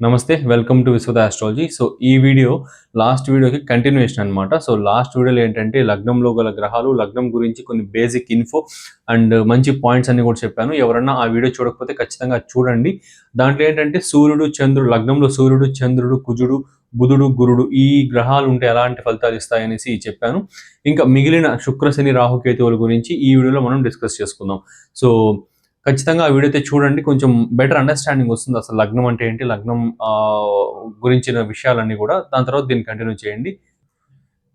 నమస్తే welcome to Vishwata astrology so ఈ video last వీడియోకి కంటిన్యూషన్ అనమాట సో లాస్ట్ వీడియోలో ఏంటంటే లగ్నంలో గల గ్రహాలు లగ్నం గురించి కొన్ని బేసిక్ ఇన్ఫో అండ్ మంచి పాయింట్స్ అన్ని కూడా చెప్పాను. ఎవరన్నా ఆ వీడియో చూడకపోతే ఖచ్చితంగా చూడండి. దాంట్లో ఏంటంటే సూర్యుడు చంద్రుడు లగ్నంలో సూర్యుడు చంద్రుడు కుజుడు బుధుడు గురుడు ఈ గ్రహాలు ఉంటే ఎలాంటి ఫలితాలు ఇస్తాయనేసి చెప్పాను. ఇంకా మిగిలిన శుక్ర శని రాహుకేతువుల గురించి ఈ వీడియోలో మనం డిస్కస్ చేసుకుందాం. సో ఖచ్చితంగా ఆ వీడియో అయితే చూడండి. కొంచెం బెటర్ అండర్స్టాండింగ్ వస్తుంది అసలు లగ్నం అంటే ఏంటి లగ్నం గురించిన విషయాలన్నీ కూడా. దాని తర్వాత దీన్ని కంటిన్యూ చేయండి.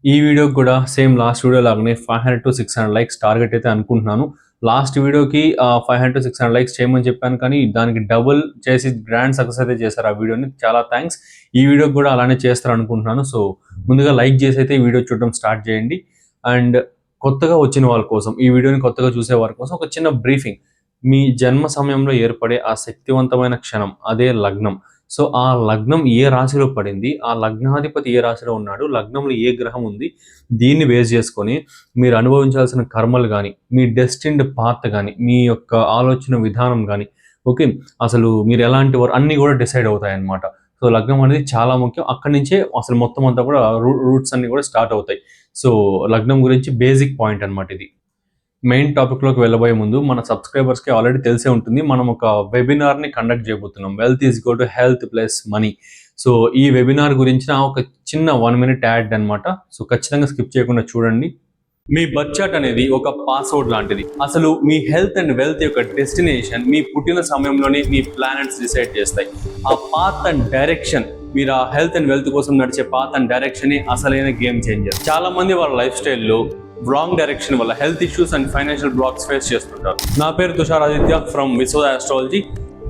ఈ వీడియోకి కూడా సేమ్ లాస్ట్ వీడియో లాగానే five hundred to six hundred likes target అయితే అనుకుంటున్నాను. లాస్ట్ వీడియోకి five hundred to six hundred likes చేయమని చెప్పాను కానీ దానికి డబుల్ చేసి గ్రాండ్ సక్సెస్ అయితే చేశారు ఆ వీడియోని. చాలా థ్యాంక్స్ ఈ వీడియోకి కూడా అలానే చేస్తారు అనుకుంటున్నాను సో ముందుగా లైక్ చేసి అయితే వీడియో చూడడం స్టార్ట్ చేయండి. అండ్ కొత్తగా వచ్చిన వాళ్ళ కోసం ఈ వీడియోని కొత్తగా చూసే వారి కోసం ఒక చిన్న బ్రీఫింగ్ మీ జన్మ సమయంలో ఏర్పడే ఆ శక్తివంతమైన క్షణం అదే లగ్నం. సో ఆ లగ్నం ఏ రాశిలో పడింది? ఆ లగ్నాధిపతి ఏ రాశిలో ఉన్నాడు? లగ్నంలో ఏ గ్రహం ఉంది? దీన్ని బేస్ చేసుకొని మీరు అనుభవించాల్సిన కర్మలు కానీ మీ డెస్టిన్డ్ పాత్ కానీ మీ యొక్క ఆలోచన విధానం కానీ ఓకే? అసలు మీరు ఎలాంటి వారు అన్నీ కూడా డిసైడ్ అవుతాయి అన్నమాట సో లగ్నం అనేది చాలా ముఖ్యం. అక్కడి నుంచే అసలు మొత్తం అంతా కూడా రూట్స్ అన్ని కూడా స్టార్ట్ అవుతాయి. సో లగ్నం గురించి బేసిక్ పాయింట్ అన్నమాట ఇది. మెయిన్ టాపిక్లోకి వెళ్ళబోయే ముందు మన సబ్స్క్రైబర్స్కి ఆల్రెడీ తెలిసే ఉంటుంది మనం ఒక వెబినార్ని కండక్ట్ చేయబోతున్నాం. Wealth is go to health plus money so ఈ వెబినార్ గురించిన ఒక చిన్న వన్ మినిట్ యాడ్ అనమాట సో ఖచ్చితంగా స్కిప్ చేయకుండా చూడండి. మీ బడ్జెట్ అనేది ఒక పాస్వర్డ్ లాంటిది. అసలు మీ హెల్త్ అండ్ వెల్త్ యొక్క డెస్టినేషన్ మీ పుట్టిన సమయంలోనే మీ ప్లానెట్స్ డిసైడ్ చేస్తాయి. ఆ పాత్ అండ్ డైరెక్షన్ మీరు ఆ హెల్త్ అండ్ వెల్త్ కోసం నడిచే పాత్ అండ్ డైరెక్షన్ అసలైన గేమ్ చేంజర్ చాలా మంది వాళ్ళ లైఫ్ స్టైల్లో రాంగ్ డైరెక్షన్ వల్ల health issues and financial blocks face చేస్తుంటారు. నా పేరు Tushar Aditya from Vishwa astrology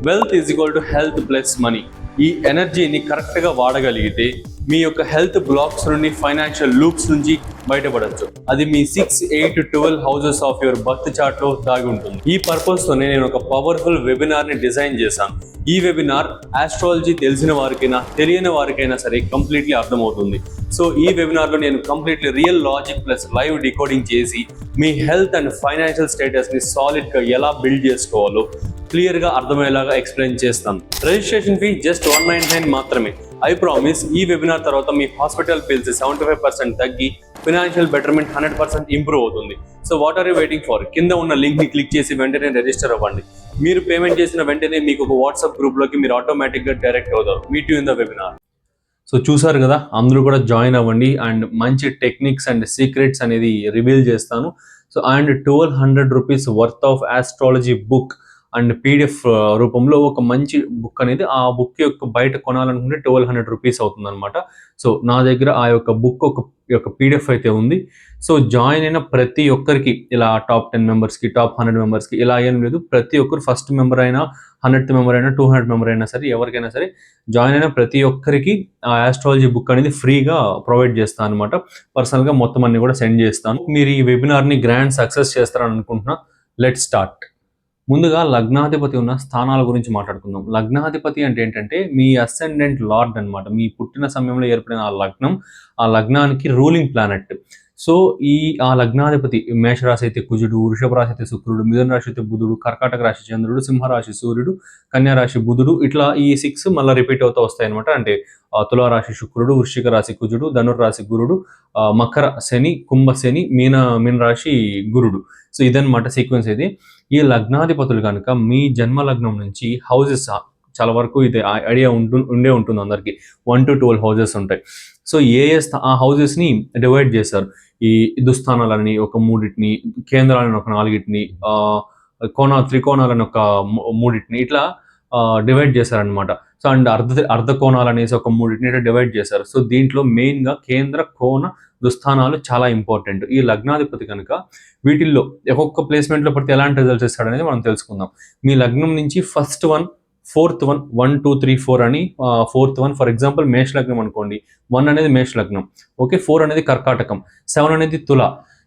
wealth is equal to health plus money ఈ ఎనర్జీని కరెక్ట్గా వాడగలిగితే మీ యొక్క హెల్త్ బ్లాక్స్ నుండి ఫైనాన్షియల్ లూప్స్ నుంచి బయటపడచ్చు. అది మీ six eight twelve houses of your birth చార్ట్లో దాగి ఉంటుంది. ఈ పర్పస్ తోనే నేను ఒక పవర్ఫుల్ వెబినార్ని డిజైన్ చేశాను. ఈ వెబినార్ ఆస్ట్రాలజీ తెలిసిన వారికైనా తెలియని వారికైనా సరే కంప్లీట్లీ అర్థమవుతుంది. సో ఈ వెబినార్లో నేను completely real logic plus live decoding చేసి మీ హెల్త్ అండ్ ఫైనాన్షియల్ స్టేటస్ని సాలిడ్గా ఎలా బిల్డ్ చేసుకోవాలో క్లియర్గా అర్థమయ్యేలాగా ఎక్స్ప్లెయిన్ చేస్తాను. Registration fee just one nine nine మాత్రమే. ఐ ప్రామిస్ ఈ వెబినార్ తర్వాత మీ hospital bills seventy five percent తగ్గి financial betterment hundred percent improve అవుతుంది. So what are you waiting for కింద ఉన్న లింక్ని క్లిక్ చేసి వెంటనే రిజిస్టర్ అవ్వండి. మీరు పేమెంట్ చేసిన వెంటనే మీకు ఒక వాట్సాప్ గ్రూప్లోకి మీరు ఆటోమేటిక్గా డైరెక్ట్ అవుతారు. Meet you in the webinar so చూసారు కదా అందరూ కూడా జాయిన్ అవ్వండి అండ్ మంచి టెక్నిక్స్ అండ్ సీక్రెట్స్ అనేది రివీల్ చేస్తాను. So and twelve hundred rupees worth of astrology book and PDF రూపంలో ఒక మంచి బుక్ అనేది ఆ బుక్ యొక్క బయట కొనాలనుకుంటే ట్వెల్వ్ హండ్రెడ్ రూపీస్ అవుతుంది అనమాట సో నా దగ్గర ఆ యొక్క బుక్ ఒక యొక్క పీడిఎఫ్ అయితే ఉంది. సో జాయిన్ అయిన ప్రతి ఒక్కరికి ఇలా టాప్ టెన్ మెంబర్స్కి టాప్ హండ్రెడ్ మెంబర్స్కి ఇలా ఏం లేదు. ప్రతి ఒక్కరు ఫస్ట్ మెంబర్ అయినా హండ్రెడ్ మెంబర్ అయినా టూ హండ్రెడ్ మెంబర్ అయినా సరే ఎవరికైనా సరే జాయిన్ అయిన ప్రతి ఒక్కరికి ఆ ఆస్ట్రాలజీ బుక్ అనేది ఫ్రీగా ప్రొవైడ్ చేస్తాను అనమాట పర్సనల్గా మొత్తం అన్ని కూడా సెండ్ చేస్తాను. మీరు ఈ వెబినార్ని గ్రాండ్ సక్సెస్ చేస్తారని అనుకుంటున్నా. Let start. ముందుగా లగ్నాధిపతి ఉన్న స్థానాల గురించి మాట్లాడుకుందాం. లగ్నాధిపతి అంటే ఏంటంటే మీ అసెండెంట్ లార్డ్ అన్నమాట. మీ పుట్టిన సమయంలో ఏర్పడిన ఆ లగ్నం ఆ లగ్నానికి రూలింగ్ ప్లానెట్ సో ఈ ఆ లగ్నాధిపతి మేషరాశి అయితే కుజుడు వృషభ రాశి అయితే శుక్రుడు మిథున రాశి అయితే బుధుడు కర్కాటక రాశి చంద్రుడు సింహరాశి సూర్యుడు కన్యారాశి బుధుడు ఇట్లా ఈ సిక్స్ మళ్ళీ రిపీట్ అవుతూ వస్తాయి అనమాట అంటే తులారాశి శుక్రుడు వృశ్చిక రాశి కుజుడు ధనుర్రాశి గురుడు మకర శని కుంభ శని మీన మీన రాశి గురుడు. సో ఇదన్నమాట సీక్వెన్స్ ఇది. ఈ లగ్నాధిపతులు కనుక మీ జన్మ లగ్నం నుంచి హౌజెస్ చాలా వరకు ఇది ఐడియా ఉంటు ఉండే ఉంటుంది అందరికీ. వన్ టు ట్వెల్వ్ హౌజెస్ ఉంటాయి. సో ఏ ఏ స్థా- ఆ హౌజెస్ని డివైడ్ చేశారు. ఈ దుస్థానాలని ఒక మూడింటిని కేంద్రాలని ఒక నాలుగిటిని కోణ త్రికోణాలని ఒక మూడింటిని ఇట్లా డివైడ్ చేశారనమాట సో అండ్ అర్ధ అర్ధ కోణాలు అనేసి ఒక మూడింటిని ఇట్లా డివైడ్ చేశారు. సో దీంట్లో మెయిన్గా కేంద్ర కోణ దుస్థానాలు చాలా ఇంపార్టెంట్. ఈ లగ్నాధిపతి కనుక వీటిల్లో ఒక్కొక్క ప్లేస్మెంట్లో పడితే ఎలాంటి రిజల్ట్స్ ఇస్తాడనేది మనం తెలుసుకుందాం. మీ లగ్నం నుంచి first one fourth one one two three four అని ఫోర్త్ వన్ ఫర్ ఎగ్జాంపుల్ మేష లగ్నం అనుకోండి. వన్ అనేది మేష లగ్నం ఓకే ఫోర్ అనేది కర్కాటకం. సెవెన్ అనేది తుల.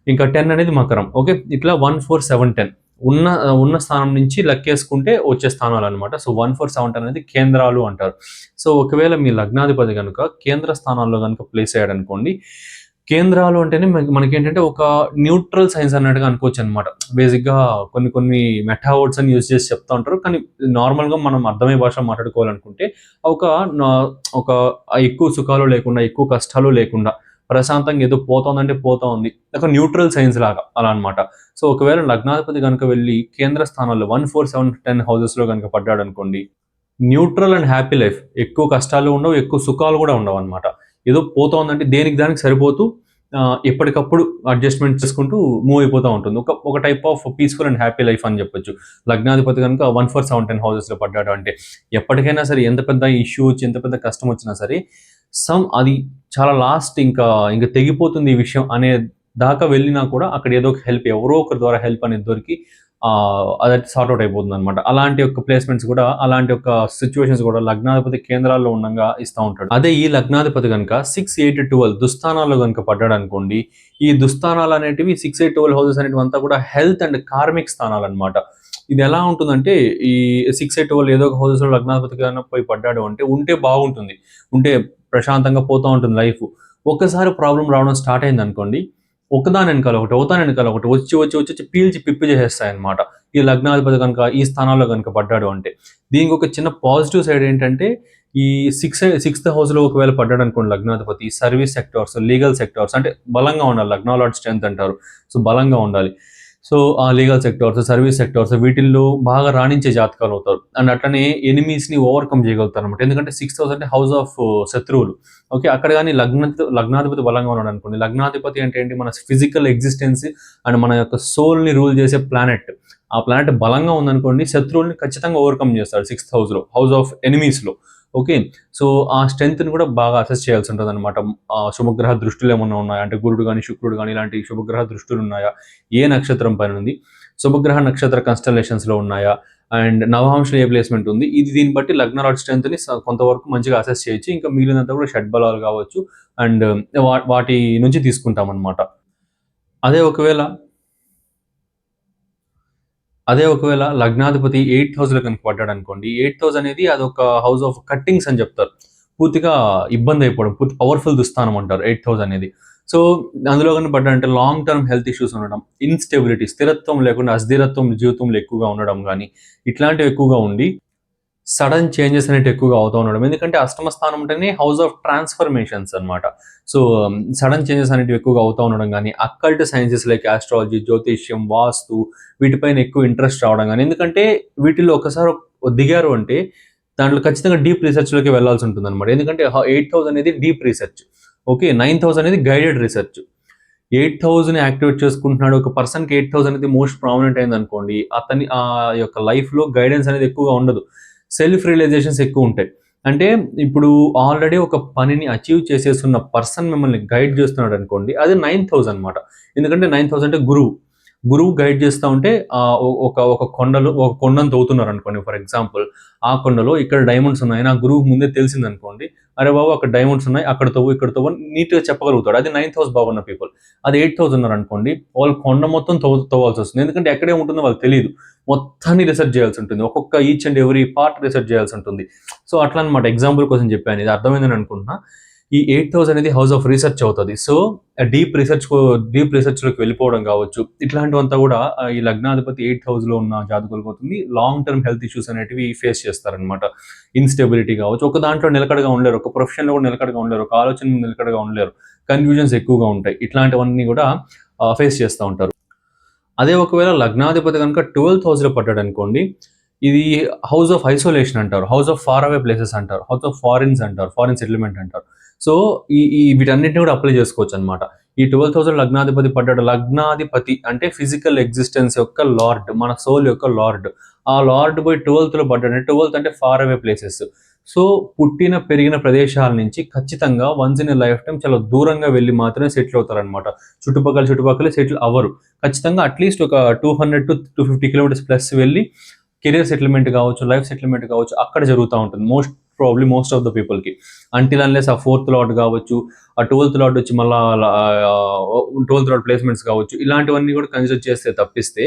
ఇంకా టెన్ అనేది మకరం. ఓకే ఇట్లా వన్ ఫోర్ సెవెన్ టెన్. ఉన్న ఉన్న స్థానం నుంచి లెక్కేసుకుంటే వచ్చే స్థానాలు అనమాట so one four seven ten అనేది కేంద్రాలు అంటారు. సో ఒకవేళ మీ లగ్నాధిపతి కనుక కేంద్ర స్థానాల్లో కనుక ప్లేస్ అయ్యాడు అనుకోండి కేంద్రాలు అంటేనే మనకి ఏంటంటే ఒక న్యూట్రల్ సైన్స్ అన్నట్టుగా అనుకోవచ్చు అనమాట బేసిక్గా కొన్ని కొన్ని మెటా వర్డ్స్ అని యూజ్ చేసి చెప్తా ఉంటారు. కానీ నార్మల్గా మనం అర్థమయ్యే భాష మాట్లాడుకోవాలనుకుంటే ఒక ఒక ఎక్కువ సుఖాలు లేకుండా ఎక్కువ కష్టాలు లేకుండా ప్రశాంతంగా ఏదో పోతుందంటే పోతా ఉంది ఒక న్యూట్రల్ సైన్స్ లాగా అలా అన్నమాట. సో ఒకవేళ లగ్నాధిపతి కనుక వెళ్ళి కేంద్ర స్థానాల్లో వన్ ఫోర్ సెవెన్ టెన్ హౌసెస్లో కనుక పడ్డాడు అనుకోండి న్యూట్రల్ అండ్ హ్యాపీ లైఫ్ ఎక్కువ కష్టాలు ఉండవు ఎక్కువ సుఖాలు కూడా ఉండవు అనమాట ఏదో పోతోందంటే దేనికి దానికి సరిపోతూ ఎప్పటికప్పుడు అడ్జస్ట్మెంట్ చేసుకుంటూ మూవ్ అయిపోతూ ఉంటుంది. ఒక ఒక type of peaceful and happy life అని చెప్పొచ్చు. లగ్నాధిపతి కనుక వన్ ఫోర్ సెవెన్ టెన్ హౌసెస్లో పడ్డాడు అంటే ఎప్పటికైనా సరే ఎంత పెద్ద ఇష్యూ వచ్చి ఎంత పెద్ద కష్టం వచ్చినా సరే సమ్ అది చాలా లాస్ట్ ఇంకా ఇంకా తెగిపోతుంది ఈ విషయం అనే దాకా వెళ్ళినా కూడా అక్కడ ఏదో ఒక హెల్ప్ ఎవరో ఒకరి ద్వారా హెల్ప్ అనేది దొరికి అదైతే సార్ట్అవుట్ అయిపోతుంది అనమాట అలాంటి యొక్క ప్లేస్మెంట్స్ కూడా అలాంటి యొక్క సిచ్యువేషన్స్ కూడా లగ్నాధిపతి కేంద్రాల్లో ఉండగా ఇస్తూ ఉంటాడు. అదే ఈ లగ్నాధిపతి కనుక సిక్స్ ఎయిట్ ట్వెల్వ్ దుస్థానాల్లో కనుక పడ్డాడు అనుకోండి ఈ దుస్థానాలు అనేటివి సిక్స్ ఎయిట్ ట్వెల్వ్ హౌసెస్ అనేటివి అంతా కూడా హెల్త్ అండ్ కార్మిక్ స్థానాలు అనమాట ఇది ఎలా ఉంటుందంటే ఈ సిక్స్ ఎయిట్ ట్వెల్వ్ ఏదో ఒక హౌసెస్లో లగ్నాధిపతి కనుక పోయి పడ్డాడు అంటే ఉంటే బాగుంటుంది. ఉంటే ప్రశాంతంగా పోతూ ఉంటుంది లైఫ్ ఒక్కసారి ప్రాబ్లం రావడం స్టార్ట్ అయింది అనుకోండి ఒకదాని వెనకాల ఒకటి ఒకదాని వెనకాల ఒకటి వచ్చి వచ్చి వచ్చి వచ్చి పీల్చి పిప్పి చేసేస్తాయి అనమాట ఈ లగ్నాధిపతి కనుక ఈ స్థానాల్లో కనుక పడ్డాడు అంటే. దీనికి ఒక చిన్న పాజిటివ్ సైడ్ ఏంటంటే ఈ సిక్స్ సిక్స్త్ హౌస్లో ఒకవేళ పడ్డాడు అనుకోండి లగ్నాధిపతి సర్వీస్ సెక్టార్స్ లీగల్ సెక్టార్స్ అంటే బలంగా ఉండాలి లగ్నాలాడ్ స్ట్రెంత్ అంటారు. సో బలంగా ఉండాలి. సో ఆ లీగల్ సెక్టార్స్ సర్వీస్ సెక్టార్స్ వీటిల్లో బాగా రాణించే జాతకాలు అవుతారు. అండ్ అట్లనే ఎనిమీస్ని ఓవర్కమ్ చేయగలుగుతారు అనమాట ఎందుకంటే సిక్స్త్ హౌస్ అంటే హౌస్ ఆఫ్ శత్రువులు. ఓకే అక్కడ కానీ లగ్న లగ్నాధిపతి బలంగా ఉన్నాడు అనుకోండి. లగ్నాధిపతి అంటే ఏంటి? మన ఫిజికల్ ఎగ్జిస్టెన్స్ అండ్ మన యొక్క సోల్ని రూల్ చేసే ప్లానెట్ ఆ ప్లానెట్ బలంగా ఉందనుకోండి శత్రువుల్ని ఖచ్చితంగా ఓవర్కమ్ చేస్తాడు సిక్స్త్ హౌస్లో హౌస్ ఆఫ్ ఎనిమీస్లో. ఓకే. సో ఆ స్ట్రెంత్ని కూడా బాగా అసెస్ చేయాల్సి ఉంటుంది అనమాట శుభగ్రహ దృష్టిలు ఏమన్నా ఉన్నాయా? అంటే గురుడు కానీ శుక్రుడు కానీ ఇలాంటి శుభగ్రహ దృష్టిలు ఉన్నాయా? ఏ నక్షత్రం పైన ఉంది? శుభగ్రహ నక్షత్ర కన్స్టలేషన్స్లో ఉన్నాయా? అండ్ నవాంశ ఏ ప్లేస్మెంట్ ఉంది? ఇది దీన్ని బట్టి లగ్న రాడ్ స్ట్రెంత్ని కొంతవరకు మంచిగా అసెస్ చేయొచ్చు. ఇంకా మిగిలినంత కూడా షడ్ బలాలు కావచ్చు. అండ్ వాటి నుంచి తీసుకుంటాం అనమాట అదే ఒకవేళ అదే ఒకవేళ లగ్నాధిపతి ఎయిట్ హౌస్లో కనుక పడ్డాడు అనుకోండి ఎయిట్ హౌస్ అనేది అదొక హౌస్ ఆఫ్ కట్టింగ్స్ అని చెప్తారు. పూర్తిగా ఇబ్బంది అయిపోవడం పూర్తి పవర్ఫుల్ దుస్థానం అంటారు ఎయిట్ హౌస్ అనేది. సో అందులో కానీ పడ్డాడంటే లాంగ్ టర్మ్ హెల్త్ ఇష్యూస్ ఉండడం ఇన్స్టెబిలిటీ స్థిరత్వం లేకుండా అస్థిరత్వం జీవితంలో ఎక్కువగా ఉండడం కానీ ఇట్లాంటివి ఎక్కువగా ఉండి సడన్ చేంజెస్ అనేవి ఎక్కువగా అవుతూ ఉండడం. ఎందుకంటే అష్టమ స్థానం అంటేనే హౌస్ ఆఫ్ ట్రాన్స్ఫర్మేషన్స్ అనమాట సో సడన్ చేంజెస్ అనేవి ఎక్కువగా అవుతూ ఉండడం కానీ అక్కల్ట్ సైన్సెస్ లైక్ ఆస్ట్రాలజీ జ్యోతిష్యం వాస్తు వీటిపైన ఎక్కువ ఇంట్రెస్ట్ రావడం కానీ ఎందుకంటే వీటిలో ఒకసారి దిగారు అంటే దాంట్లో ఖచ్చితంగా డీప్ రీసెర్చ్లోకి వెళ్ళాల్సి ఉంటుంది అనమాట ఎందుకంటే ఎయిట్ థౌసండ్ అనేది deep research. Okay nine thousand అనేది guided research. Eight thousand activate చేసుకుంటున్నాడు ఒక పర్సన్కి ఎయిట్ థౌసండ్ అనేది మోస్ట్ ప్రామినెంట్ అయింది అనుకోండి అతని ఆ యొక్క లైఫ్లో గైడెన్స్ అనేది ఎక్కువగా ఉండదు. సెల్ఫ్ రియలైజేషన్స్ ఎక్కువ ఉంటాయి. అంటే ఇప్పుడు ఆల్రెడీ ఒక పనిని అచీవ్ చేసేస్తున్న పర్సన్ మిమ్మల్ని గైడ్ చేస్తున్నాడు అనుకోండి అది నైన్ థౌజండ్ అనమాట ఎందుకంటే నైన్ థౌసండ్ అంటే గురువు. గురువు గైడ్ చేస్తూ ఉంటే ఒక ఒక కొండలు ఒక కొండను తవ్వుతున్నారు అనుకోండి ఫర్ ఎగ్జాంపుల్ ఆ కొండలో ఇక్కడ డైమండ్స్ ఉన్నాయి నా గురువు ముందే తెలిసింది అనుకోండి అరే బాబు అక్కడ డైమండ్స్ ఉన్నాయి అక్కడ తవ్వు ఇక్కడ తవ్వు నీట్గా చెప్పగలుగుతాడు. అది నైన్ హౌస్ బాగున్న పీపుల్ అది ఎయిట్ హౌస్ ఉన్నారు అనుకోండి వాళ్ళు కొండ మొత్తం తవ్వు తవ్వాల్సి వస్తుంది. ఎందుకంటే ఎక్కడే ఉంటుందో వాళ్ళకి తెలియదు మొత్తాన్ని రీసెర్చ్ చేయాల్సి ఉంటుంది. ఒక్కొక్క each and every part research చేయాల్సి ఉంటుంది. సో అట్లా అనమాట ఎగ్జాంపుల్ కోసం చెప్పాను. ఇది అర్థమైందని అనుకుంటున్నా. ఈ ఎయిట్ థౌసండ్ అనేది హౌస్ ఆఫ్ రీసెర్చ్ అవుతుంది. సో డీప్ రీసెర్చ్ డీప్ రీసెర్చ్లోకి వెళ్ళిపోవడం కావచ్చు. ఇట్లాంటివంతా కూడా ఈ లగ్నాధిపతి ఎయిట్ హౌస్లో ఉన్న జాతకులకు అవుతుంది. లాంగ్ టర్మ్ హెల్త్ ఇష్యూస్ అనేటివి ఫేస్ చేస్తారనమాట ఇన్స్టెబిలిటీ కావచ్చు. ఒక దాంట్లో నిలకడగా ఉండలేరు. ఒక ప్రొఫెషన్లో కూడా నిలకడగా ఉండలేరు. ఒక ఆలోచన నిలకడగా ఉండలేరు. కన్ఫ్యూజన్స్ ఎక్కువగా ఉంటాయి. ఇట్లాంటివన్నీ కూడా ఫేస్ చేస్తూ ఉంటారు. అదే ఒకవేళ లగ్నాధిపతి కనుక ట్వెల్త్ హౌస్లో పడ్డాడు అనుకోండి ఇది హౌస్ ఆఫ్ ఐసోలేషన్ అంటారు. House of far away places అంటారు. హౌస్ ఆఫ్ ఫారిన్స్ అంటారు. ఫారిన్ సెటిల్మెంట్ అంటారు. సో ఈ ఈ వీటన్నిటిని కూడా అప్లై చేసుకోవచ్చు అనమాట ఈ ట్వెల్వ్ థౌసండ్ లగ్నాధిపతి పడ్డాడు. లగ్నాధిపతి అంటే ఫిజికల్ ఎగ్జిస్టెన్స్ యొక్క లార్డ్ మన సోల్ యొక్క లార్డ్ ఆ లార్డ్ పోయి ట్వెల్త్లో పడ్డాడు. ట్వెల్త్ అంటే ఫార్ అవే ప్లేసెస్ సో పుట్టిన పెరిగిన ప్రదేశాల నుంచి ఖచ్చితంగా వన్స్ ఇన్ లైఫ్ టైం చాలా దూరంగా వెళ్ళి మాత్రమే సెటిల్ అవుతారనమాట చుట్టుపక్కల చుట్టుపక్కల సెటిల్ అవ్వరు. ఖచ్చితంగా అట్లీస్ట్ ఒక two hundred to two fifty kilometres plus వెళ్ళి కెరియర్ సెటిల్మెంట్ కావచ్చు లైఫ్ సెటిల్మెంట్ కావచ్చు అక్కడ జరుగుతూ ఉంటుంది. Most probably most of the పీపుల్కి అంటిల్ అన్లెస్ ఆ ఫోర్త్ లాట్ కావచ్చు ఆ ట్వెల్త్ లాట్ వచ్చి మళ్ళీ ట్వెల్త్ లాట్ ప్లేస్మెంట్స్ కావచ్చు ఇలాంటివన్నీ కూడా కన్సిడర్ చేస్తే తప్పిస్తే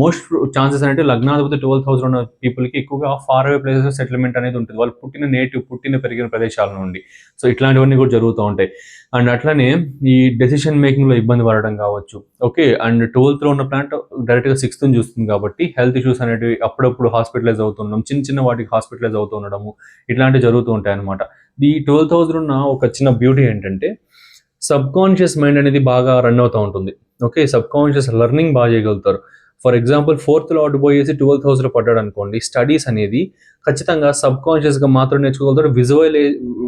మోస్ట్ ఛాన్సెస్ అనేవి లగ్నాధిపతి ట్వెల్వ్ థౌసండ్ ఉన్న పీపుల్కి ఎక్కువగా ఫార్ అవే ప్లేసెస్ సెటిల్మెంట్ అనేది ఉంటుంది. వాళ్ళు పుట్టిన నేటివ్ పుట్టిన పెరిగిన ప్రదేశాల నుండి. సో ఇట్లాంటివన్నీ కూడా జరుగుతూ ఉంటాయి. అండ్ అట్లనే ఈ డెసిషన్ మేకింగ్లో ఇబ్బంది పడడం కావచ్చు. ఓకే అండ్ ట్వెల్త్లో ఉన్న ప్లాంట్ డైరెక్ట్గా సిక్స్త్ చూస్తుంది కాబట్టి హెల్త్ ఇష్యూస్ అనేటివి అప్పుడప్పుడు హాస్పిటలైజ్ అవుతుండడం చిన్న చిన్న వాటికి హాస్పిటలైజ్ అవుతూ ఉండడము ఇట్లాంటివి జరుగుతూ ఉంటాయి అనమాట ఈ ట్వెల్వ్ థౌసండ్ ఉన్న ఒక చిన్న బ్యూటీ ఏంటంటే సబ్ కాన్షియస్ మైండ్ అనేది బాగా రన్ అవుతూ ఉంటుంది. ఓకే సబ్ కాన్షియస్ లెర్నింగ్ బాగా చేయగలుగుతారు. ఫర్ ఎగ్జాంపుల్ ఫోర్త్ లాట్ పోయేసి ట్వెల్త్ హౌస్లో పడ్డాడు అనుకోండి స్టడీస్ అనేది ఖచ్చితంగా సబ్ కాన్షియస్గా మాత్రం నేర్చుకోగలుగుతాడు విజువలై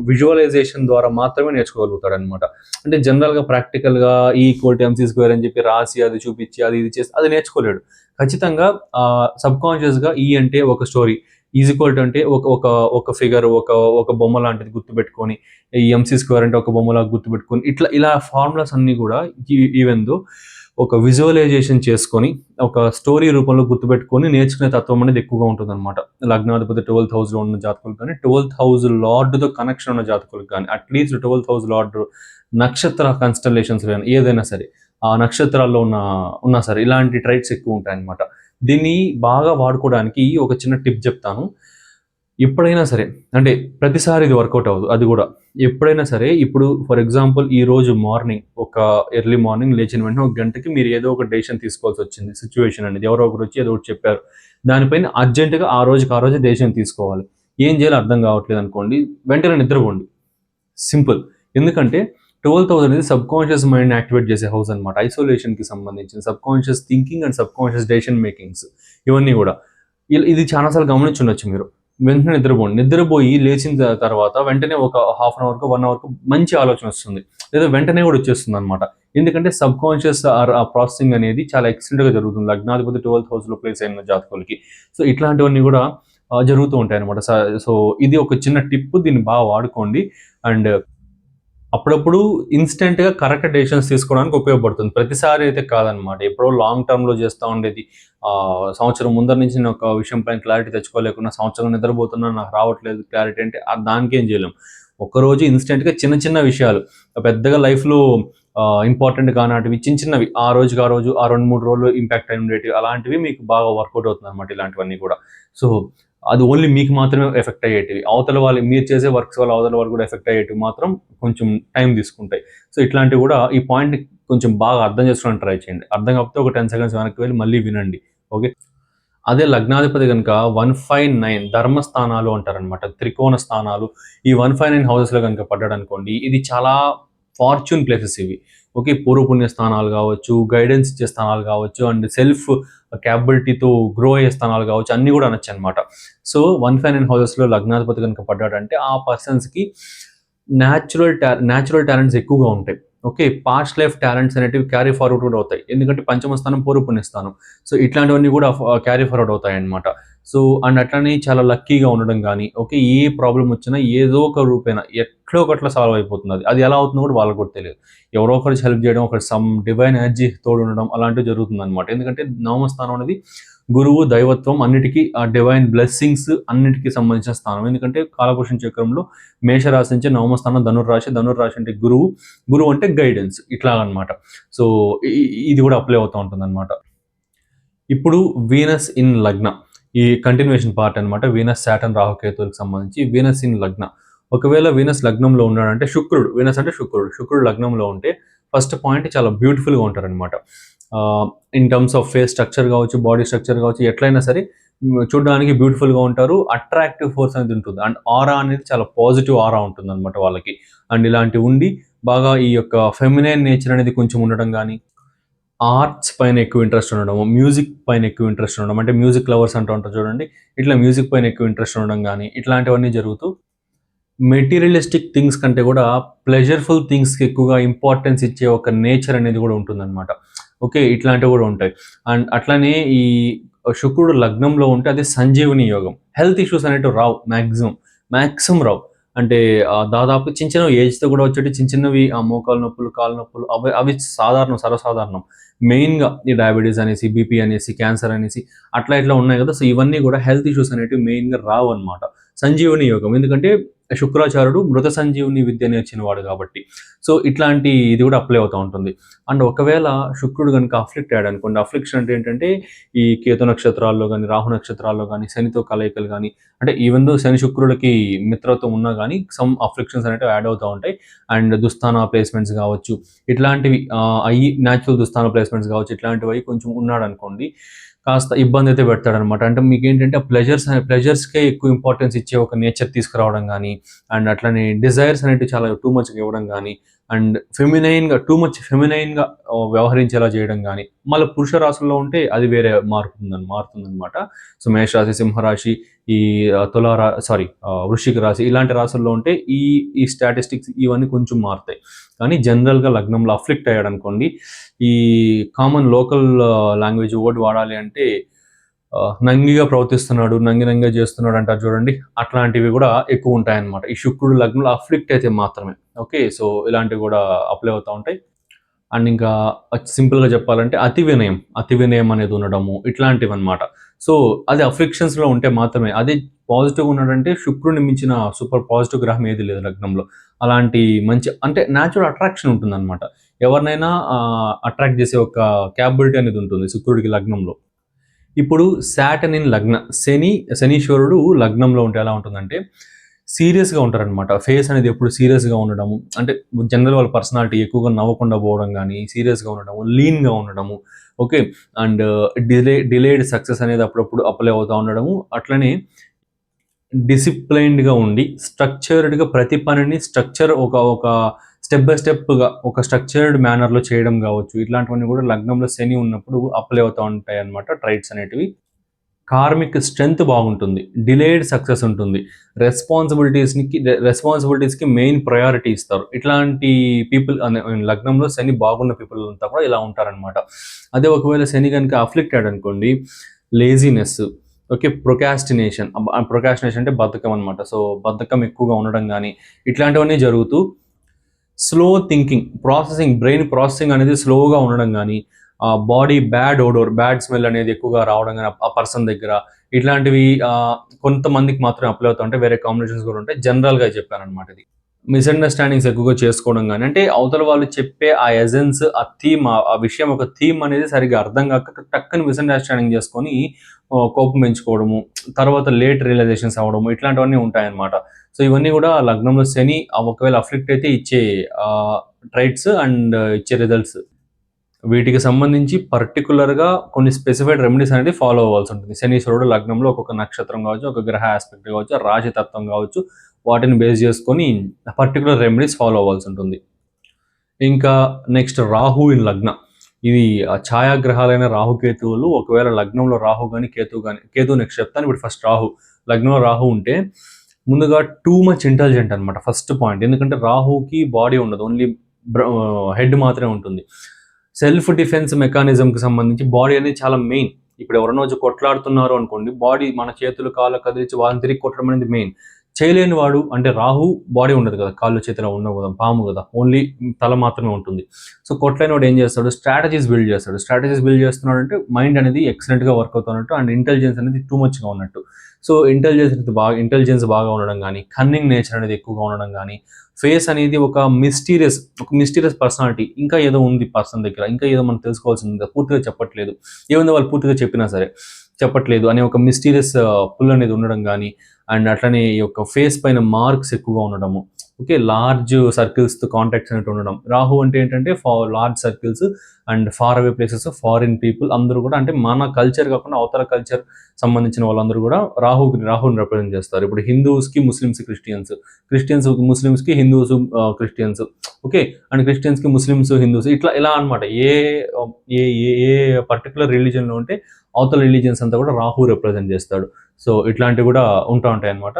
విజువలైజేషన్ ద్వారా మాత్రమే నేర్చుకోగలుగుతాడు అనమాట అంటే జనరల్గా ప్రాక్టికల్గా ఈ ఈక్వల్ టు ఎంసీ స్క్వేర్ అని చెప్పి రాసి అది చూపించి అది ఇది చేసి అది నేర్చుకోలేడు. ఖచ్చితంగా సబ్ కాన్షియస్గా ఈ అంటే ఒక స్టోరీ ఈజ్ ఈక్వల్ టు అంటే ఒక ఒక ఒక ఫిగర్ ఒక ఒక బొమ్మ లాంటిది గుర్తుపెట్టుకొని ఈ ఎంసీ స్క్వేర్ అంటే ఒక బొమ్మలా గుర్తుపెట్టుకొని ఇట్లా ఇలా ఫార్ములాస్ అన్నీ కూడా ఈవెన్ దో ఒక విజువలైజేషన్ చేసుకొని ఒక స్టోరీ రూపంలో గుర్తుపెట్టుకొని నేర్చుకునే తత్వం అనేది ఎక్కువగా ఉంటుంది అనమాట లగ్నాధిపతి ట్వెల్త్ హౌస్లో ఉన్న జాతకులు కానీ ట్వెల్త్ హౌస్ లార్డ్తో కనెక్షన్ ఉన్న జాతకులకు కానీ అట్లీస్ట్ ట్వెల్త్ హౌస్ లార్డ్ నక్షత్ర కన్స్టలేషన్స్ కానీ ఏదైనా సరే ఆ నక్షత్రాల్లో ఉన్న ఉన్నా సరే ఇలాంటి ట్రైట్స్ ఎక్కువ ఉంటాయి అనమాట దీన్ని బాగా వాడుకోవడానికి ఒక చిన్న టిప్ చెప్తాను. ఎప్పుడైనా సరే అంటే ప్రతిసారి ఇది వర్కౌట్ అవ్వదు అది కూడా. ఎప్పుడైనా సరే ఇప్పుడు ఫర్ ఎగ్జాంపుల్ ఈ రోజు మార్నింగ్ ఒక ఎర్లీ మార్నింగ్ లేచిన వెంటనే ఒక గంటకి మీరు ఏదో ఒక డెసిషన్ తీసుకోవాల్సి వచ్చింది సిచ్యువేషన్ అనేది. ఎవరో ఒకరు వచ్చి ఏదో ఒకటి చెప్పారు. దానిపైన అర్జెంటుగా ఆ రోజుకి ఆ రోజు డెసిషన్ తీసుకోవాలి. ఏం చేయాలో అర్థం కావట్లేదు అనుకోండి వెంటనే నిద్రపోండి. సింపుల్ ఎందుకంటే ట్వెల్త్ హౌస్ అనేది సబ్ కాన్షియస్ మైండ్ యాక్టివేట్ చేసే హౌస్ అనమాట ఐసోలేషన్కి సంబంధించిన sub conscious thinking and sub conscious decision makings ఇవన్నీ కూడా. ఇది చాలాసార్లు గమనించుండొచ్చు మీరు. వెంటనే నిద్రపోండి. నిద్రపోయి లేచిన తర్వాత వెంటనే ఒక హాఫ్ అన్ అవర్కు వన్ అవర్కు మంచి ఆలోచన వస్తుంది. లేదా వెంటనే కూడా వచ్చేస్తుంది అనమాట ఎందుకంటే సబ్ కాన్షియస్ ఆ ప్రాసెసింగ్ అనేది చాలా ఎక్సలెంట్గా జరుగుతుంది. లగ్నాధిపతి ట్వెల్త్ హౌస్లో ప్లేస్ అయిన జాతకులకి. సో ఇట్లాంటివన్నీ కూడా జరుగుతూ ఉంటాయి అనమాట సో ఇది ఒక చిన్న టిప్ దీన్ని బాగా వాడుకోండి. అండ్ అప్పుడప్పుడు ఇన్స్టెంట్గా కరెక్ట్ డెసిషన్స్ తీసుకోవడానికి ఉపయోగపడుతుంది. ప్రతిసారి అయితే కాదనమాట ఎప్పుడో లాంగ్ టర్మ్లో చేస్తూ ఉండేది. సంవత్సరం ముందర నుంచి నేను ఒక విషయం పైన క్లారిటీ తెచ్చుకోలేకున్నా సంవత్సరం నిద్రపోతున్నా నాకు రావట్లేదు క్లారిటీ అంటే దానికి ఏం చేయలేం. ఒక్కరోజు ఇన్స్టెంట్గా చిన్న చిన్న విషయాలు. పెద్దగా లైఫ్లో ఇంపార్టెంట్ కానాటివి చిన్న చిన్నవి. ఆ రోజుకి ఆ రోజు ఆ రెండు మూడు రోజులు ఇంపాక్ట్ అయి ఉండేటివి. అలాంటివి మీకు బాగా వర్కౌట్ అవుతుంది అనమాట ఇలాంటివన్నీ కూడా. సో అది ఓన్లీ మీకు మాత్రమే ఎఫెక్ట్ అయ్యేటివి. అవతల వాళ్ళు మీరు చేసే వర్క్స్ వల్ల అవతల వాళ్ళు కూడా ఎఫెక్ట్ అయ్యేటివి మాత్రం కొంచెం టైం తీసుకుంటాయి. సో ఇట్లాంటివి కూడా ఈ పాయింట్ కొంచెం బాగా అర్థం చేసుకోవడానికి ట్రై చేయండి. అర్థం కాకపోతే ఒక టెన్ సెకండ్స్ వెనక్కి వెళ్ళి మళ్ళీ వినండి. ఓకే అదే లగ్నాధిపతి కనుక వన్ ఫైవ్ నైన్ ధర్మస్థానాలు అంటారనమాట త్రికోణ స్థానాలు. ఈ వన్ ఫైవ్ నైన్ హౌసెస్లో కనుక పడ్డాడు అనుకోండి ఇది చాలా ఫార్చ్యూన్ ప్లేసెస్ ఇవి. ఓకే పూర్వపుణ్య స్థానాలు కావచ్చు గైడెన్స్ ఇచ్చే స్థానాలు కావచ్చు అండ్ సెల్ఫ్ క్యాపబిలిటీతో గ్రో అయ్యే స్థానాలు కావచ్చు అన్నీ కూడా అనొచ్చు అనమాట సో వన్ ఫైవ్ నైన్ హౌసెస్లో లగ్నాధిపతి కనుక పడ్డాడంటే ఆ పర్సన్స్కి న్యాచురల్ టా న్యాచురల్ టాలెంట్స్ ఎక్కువగా ఉంటాయి. ఓకే పాస్ట్ లైఫ్ టాలెంట్స్ అనేటివి క్యారీ ఫార్వర్డ్ కూడా అవుతాయి. ఎందుకంటే పంచమ స్థానం పూర్వపుణ్య సో ఇట్లాంటివన్నీ కూడా క్యారీ ఫార్వర్డ్ అవుతాయి అనమాట సో అండ్ అట్లనే చాలా లక్కీగా ఉండడం కానీ ఓకే ఏ ప్రాబ్లం వచ్చినా ఏదో ఒక రూపేణ ఎట్లో ఒకట్లా సాల్వ్ అయిపోతుంది అది అది ఎలా అవుతుందో కూడా వాళ్ళకి కూడా తెలియదు. ఎవరో ఒకరికి హెల్ప్ చేయడం ఒకటి సమ్ డివైన్ ఎనర్జీ తోడు ఉండడం అలాంటివి జరుగుతుంది అనమాట ఎందుకంటే నవమ స్థానం అనేది గురువు దైవత్వం అన్నిటికీ ఆ డివైన్ బ్లెస్సింగ్స్ అన్నిటికీ సంబంధించిన స్థానం. ఎందుకంటే కాలపురుషుని చక్రంలో మేషరాశి నుంచి నవమస్థానం ధనుర్రాశి ధనుర్రాశి అంటే గురువు గురువు అంటే గైడెన్స్ ఇట్లా అనమాట సో ఇది కూడా అప్లై అవుతూ ఉంటుంది అనమాట ఇప్పుడు వీనస్ ఇన్ లగ్న. ఈ కంటిన్యూషన్ పార్ట్ అన్నమాట వీనస్ శాటన్ రాహుకేతువులకు సంబంధించి వీనస్ ఇన్ లగ్న. ఒకవేళ వీనస్ లగ్నంలో ఉన్నాడంటే శుక్రుడు వీనస్ అంటే శుక్రుడు శుక్రుడు లగ్నంలో ఉంటే ఫస్ట్ పాయింట్ చాలా బ్యూటిఫుల్గా ఉంటారనమాట in terms of face structure కావచ్చు బాడీ స్ట్రక్చర్ కావచ్చు ఎట్లయినా సరే చూడడానికి బ్యూటిఫుల్గా ఉంటారు అట్రాక్టివ్ ఫోర్స్ అనేది ఉంటుంది. అండ్ ఆరా అనేది చాలా పాజిటివ్ ఆరా ఉంటుంది అనమాట వాళ్ళకి. అండ్ ఇలాంటి ఉండి బాగా ఈ యొక్క ఫెమినైన్ నేచర్ అనేది కొంచెం ఉండడం కానీ ఆర్ట్స్ పైన ఎక్కువ ఇంట్రెస్ట్ ఉండడం మ్యూజిక్ పైన ఎక్కువ ఇంట్రెస్ట్ ఉండడం అంటే మ్యూజిక్ లవర్స్ అంటూ ఉంటారు చూడండి ఇట్లా మ్యూజిక్ పైన ఎక్కువ ఇంట్రెస్ట్ ఉండడం కానీ ఇట్లాంటివన్నీ జరుగుతూ మెటీరియలిస్టిక్ థింగ్స్ కంటే కూడా ప్లెజర్ఫుల్ థింగ్స్కి ఎక్కువగా ఇంపార్టెన్స్ ఇచ్చే ఒక నేచర్ అనేది కూడా ఉంటుందన్నమాట. ఓకే ఇట్లాంటివి కూడా ఉంటాయి. అండ్ అట్లానే ఈ శుక్రుడు లగ్నంలో ఉంటే అది సంజీవని యోగం. హెల్త్ ఇష్యూస్ అనేటివి రావు మ్యాక్సిమం మ్యాక్సిమం రావు. అంటే దాదాపు చిన్న చిన్న ఏజ్తో కూడా వచ్చేటి చిన్న చిన్నవి ఆ మోకాలు నొప్పులు కాలు నొప్పులు అవి అవి సాధారణం సర్వసాధారణం. మెయిన్గా ఈ డయాబెటీస్ అనేసి బీపీ అనేసి క్యాన్సర్ అనేసి అట్లా ఇట్లా ఉన్నాయి కదా. సో ఇవన్నీ కూడా హెల్త్ ఇష్యూస్ అనేటివి మెయిన్గా రావు అనమాట సంజీవని యోగం. ఎందుకంటే శుక్రాచార్యుడు మృత సంజీవుని విద్య నేర్చిన వాడు కాబట్టి. సో ఇట్లాంటి ఇది కూడా అప్లై అవుతూ ఉంటుంది. అండ్ ఒకవేళ శుక్రుడు కనుక అఫ్లిక్ట్ అయ్యాడు అనుకోండి అఫ్లిక్షన్ అంటే ఏంటంటే ఈ కేతు నక్షత్రాల్లో కానీ రాహు నక్షత్రాల్లో కానీ శనితో కలయికలు కానీ అంటే ఈవెన్ దో శని శుక్రుడికి మిత్రత్వం ఉన్నా కానీ సమ్ అఫ్లిక్షన్స్ అనేవి యాడ్ అవుతూ ఉంటాయి. అండ్ దుస్థాన ప్లేస్మెంట్స్ కావచ్చు ఇట్లాంటివి అయ్యి న్యాచురల్ దుస్థాన ప్లేస్మెంట్స్ కావచ్చు ఇట్లాంటివి కొంచెం ఉన్నాడు అనుకోండి కాస్త ఇబ్బంది అయితే పెడతాడు అనమాట అంటే మీకు ఏంటంటే ప్లెజర్స్ ప్లెజర్స్కే ఎక్కువ ఇంపార్టెన్స్ ఇచ్చే ఒక నేచర్ తీసుకురావడం కానీ అండ్ అట్లనే డిజైర్స్ అనేవి చాలా టూ మచ్గా ఇవ్వడం కానీ అండ్ ఫెమినైన్గా టూ మచ్ ఫెమినైన్గా వ్యవహరించేలా చేయడం కానీ మళ్ళీ పురుష రాశుల్లో ఉంటే అది వేరే మారుతుందని మారుతుందనమాట సో మేషరాశి సింహరాశి ఈ తులారా సారీ వృషిక రాశి ఇలాంటి రాశుల్లో ఉంటే ఈ ఈ స్టాటిస్టిక్స్ ఇవన్నీ కొంచెం మారుతాయి. కానీ జనరల్గా లగ్నంలో అఫ్లిక్ట్ అయ్యాడు అనుకోండి ఈ కామన్ లోకల్ లాంగ్వేజ్ వర్డ్ వాడాలి అంటే నంగిగా ప్రవర్తిస్తున్నాడు నంగి నంగిగా చేస్తున్నాడు అంటారు చూడండి. అట్లాంటివి కూడా ఎక్కువ ఉంటాయన్నమాట. ఈ శుక్రుడు లగ్నంలో అఫ్లిక్ట్ అయితే మాత్రమే. ఓకే సో ఇలాంటివి కూడా అప్లై అవుతూ ఉంటాయి. అండ్ ఇంకా సింపుల్గా చెప్పాలంటే అతి వినయం. అతి వినయం అనేది ఉండడము ఇట్లాంటివి అనమాట సో అది అఫ్లిక్షన్స్లో ఉంటే మాత్రమే. అది పాజిటివ్ ఉన్నాడంటే శుక్రుడిని మించిన సూపర్ పాజిటివ్ గ్రహం ఏది లేదు లగ్నంలో. అలాంటి మంచి అంటే న్యాచురల్ అట్రాక్షన్ ఉంటుందన్నమాట. ఎవరినైనా అట్రాక్ట్ చేసే ఒక క్యాబిలిటీ అనేది ఉంటుంది శుక్రుడికి లగ్నంలో. ఇప్పుడు శాటన్ ఇన్ లగ్న శని శనీశ్వరుడు లగ్నంలో ఉంటే ఎలా ఉంటుందంటే సీరియస్గా ఉంటారనమాట ఫేస్ అనేది ఎప్పుడు సీరియస్గా ఉండడము అంటే జనరల్ వాళ్ళ పర్సనాలిటీ ఎక్కువగా నవ్వకుండా పోవడం కానీ సీరియస్గా ఉండడము లీన్గా ఉండడము okay? And delay delayed success అనేది అప్పుడప్పుడు అప్లై అవుతూ ఉండడము అట్లనే డిసిప్లైన్డ్గా ఉండి స్ట్రక్చర్డ్గా ప్రతి పనిని స్ట్రక్చర్ ఒక ఒక స్టెప్ బై స్టెప్గా ఒక స్ట్రక్చర్డ్ మేనర్లో చేయడం కావచ్చు. ఇట్లాంటివన్నీ కూడా లగ్నంలో శని ఉన్నప్పుడు అప్లై అవుతూ ఉంటాయి అన్నమాట ట్రైట్స్ అనేటివి. కార్మిక్ స్ట్రెంగ్త్ బాగుంటుంది. డిలేడ్ సక్సెస్ ఉంటుంది. రెస్పాన్సిబిలిటీస్కి రెస్పాన్సిబిలిటీస్కి మెయిన్ ప్రయారిటీ ఇస్తారు. ఇట్లాంటి పీపుల్ లగ్నంలో శని బాగున్న పీపుల్ అంతా కూడా ఇలా ఉంటారనమాట అదే ఒకవేళ శని కనుక అఫ్లిక్టెడ్ అనుకోండి లేజినెస్ ఓకే ప్రొకాస్టినేషన్ ప్రొకాస్టినేషన్ అంటే బద్ధకం అనమాట సో బద్ధకం ఎక్కువగా ఉండడం కానీ ఇట్లాంటివన్నీ జరుగుతూ slow thinking processing brain processing అనేది స్లోగా ఉండడం కానీ body bad odour bad smell అనేది ఎక్కువగా రావడం కానీ ఆ పర్సన్ దగ్గర ఇట్లాంటివి కొంతమందికి మాత్రం అప్లై అవుతాయి. ఉంటాయి వేరే కాంబినేషన్స్ కూడా ఉంటాయి. జనరల్గా చెప్పాను అనమాట ఇది. మిస్అండర్స్టాండింగ్స్ ఎక్కువగా చేసుకోవడం కానీ అంటే అవతల వాళ్ళు చెప్పే ఆ ఎజెన్స్ ఆ థీమ్ ఆ విషయం ఒక థీమ్ అనేది సరిగ్గా అర్థం కాక టక్కని మిస్అండర్స్టాండింగ్ చేసుకొని కోపం పెంచుకోవడము తర్వాత లేట్ రియలైజేషన్స్ అవ్వడము ఇట్లాంటివన్నీ ఉంటాయన్నమాట. సో ఇవన్నీ కూడా లగ్నంలో శని ఒకవేళ అఫ్లిక్ట్ అయితే ఇచ్చే ట్రైట్స్ అండ్ ఇచ్చే రిజల్ట్స్. వీటికి సంబంధించి పర్టికులర్గా కొన్ని స్పెసిఫైడ్ రెమెడీస్ అనేది ఫాలో అవ్వాల్సి ఉంటుంది. శనీశ్వరుడు లగ్నంలో ఒక్కొక్క నక్షత్రం కావచ్చు ఒక గ్రహ ఆస్పెక్ట్ కావచ్చు రాశితత్వం కావచ్చు వాటిని బేస్ చేసుకొని పర్టికులర్ రెమెడీస్ ఫాలో అవ్వాల్సి ఉంటుంది. ఇంకా నెక్స్ట్ రాహు ఇన్ లగ్న. ఇది ఆ ఛాయాగ్రహాలైన రాహుకేతువులు ఒకవేళ లగ్నంలో రాహు కానీ కేతువు కానీ కేతు నెక్స్ట్ చెప్తాను. ఇప్పుడు ఫస్ట్ రాహు లగ్నంలో రాహు ఉంటే ముందుగా టూ మచ్ ఇంటెలిజెంట్ అనమాట ఫస్ట్ పాయింట్ ఎందుకంటే రాహుకి బాడీ ఉండదు ఓన్లీ హెడ్ మాత్రమే ఉంటుంది. సెల్ఫ్ డిఫెన్స్ మెకానిజంకి సంబంధించి బాడీ అనేది చాలా మెయిన్ ఇప్పుడు ఎవరైనా వచ్చి కొట్లాడుతున్నారు అనుకోండి బాడీ మన చేతులు కాళ్ళు కదిలించి వాళ్ళని తిరిగి కొట్టడం అనేది మెయిన్ చేయలేని వాడు అంటే రాహు బాడీ ఉండదు కదా కాళ్ళు చేతిలో ఉండవు కదా పాము కదా ఓన్లీ తల మాత్రమే ఉంటుంది. సో కొట్టలేని వాడు ఏం చేస్తాడు? స్ట్రాటజీస్ బిల్డ్ చేస్తాడు. స్ట్రాటజీస్ బిల్డ్ చేస్తున్నాడు అంటే మైండ్ అనేది ఎక్సలెంట్గా వర్క్ అవుతున్నట్టు అండ్ ఇంటెలిజెన్స్ అనేది టూ మచ్గా ఉన్నట్టు. సో ఇంటెలిజెన్స్ అనేది బాగా ఇంటెలిజెన్స్ బాగా ఉండడం కానీ కన్నింగ్ నేచర్ అనేది ఎక్కువగా ఉండడం కానీ ఫేస్ అనేది ఒక మిస్టీరియస్ ఒక మిస్టీరియస్ పర్సనాలిటీ ఇంకా ఏదో ఉంది పర్సన్ దగ్గర ఇంకా ఏదో మనం తెలుసుకోవాల్సింది పూర్తిగా చెప్పట్లేదు. ఏముందో వాళ్ళు పూర్తిగా చెప్పినా సరే చెప్పట్లేదు అనే ఒక మిస్టీరియస్ పుల్ అనేది ఉండడం కానీ అండ్ అట్లనే ఈ యొక్క ఫేస్ పైన మార్క్స్ ఎక్కువగా ఉండడము. ఓకే లార్జ్ సర్కిల్స్తో కాంటాక్ట్స్ అనేవి ఉండడం. రాహు అంటే ఏంటంటే far large circles and far away places foreign people అందరూ కూడా అంటే మన కల్చర్ కాకుండా అవతల కల్చర్ సంబంధించిన వాళ్ళందరూ కూడా రాహుకి రాహుని రిప్రజెంట్ చేస్తారు. ఇప్పుడు హిందూస్కి ముస్లిమ్స్ క్రిస్టియన్స్ క్రిస్టియన్స్ ముస్లిమ్స్కి హిందూస్ క్రిస్టియన్స్. ఓకే అండ్ క్రిస్టియన్స్కి ముస్లిమ్స్ హిందూస్ ఇట్లా ఇలా అన్నమాట. ఏ ఏ ఏ- ఏ పర్టికులర్ రిలీజన్లో ఉంటే అవతల రిలీజియన్స్ అంతా కూడా రాహు రిప్రజెంట్ చేస్తాడు. సో ఇట్లాంటివి కూడా ఉంటా ఉంటాయి అన్నమాట.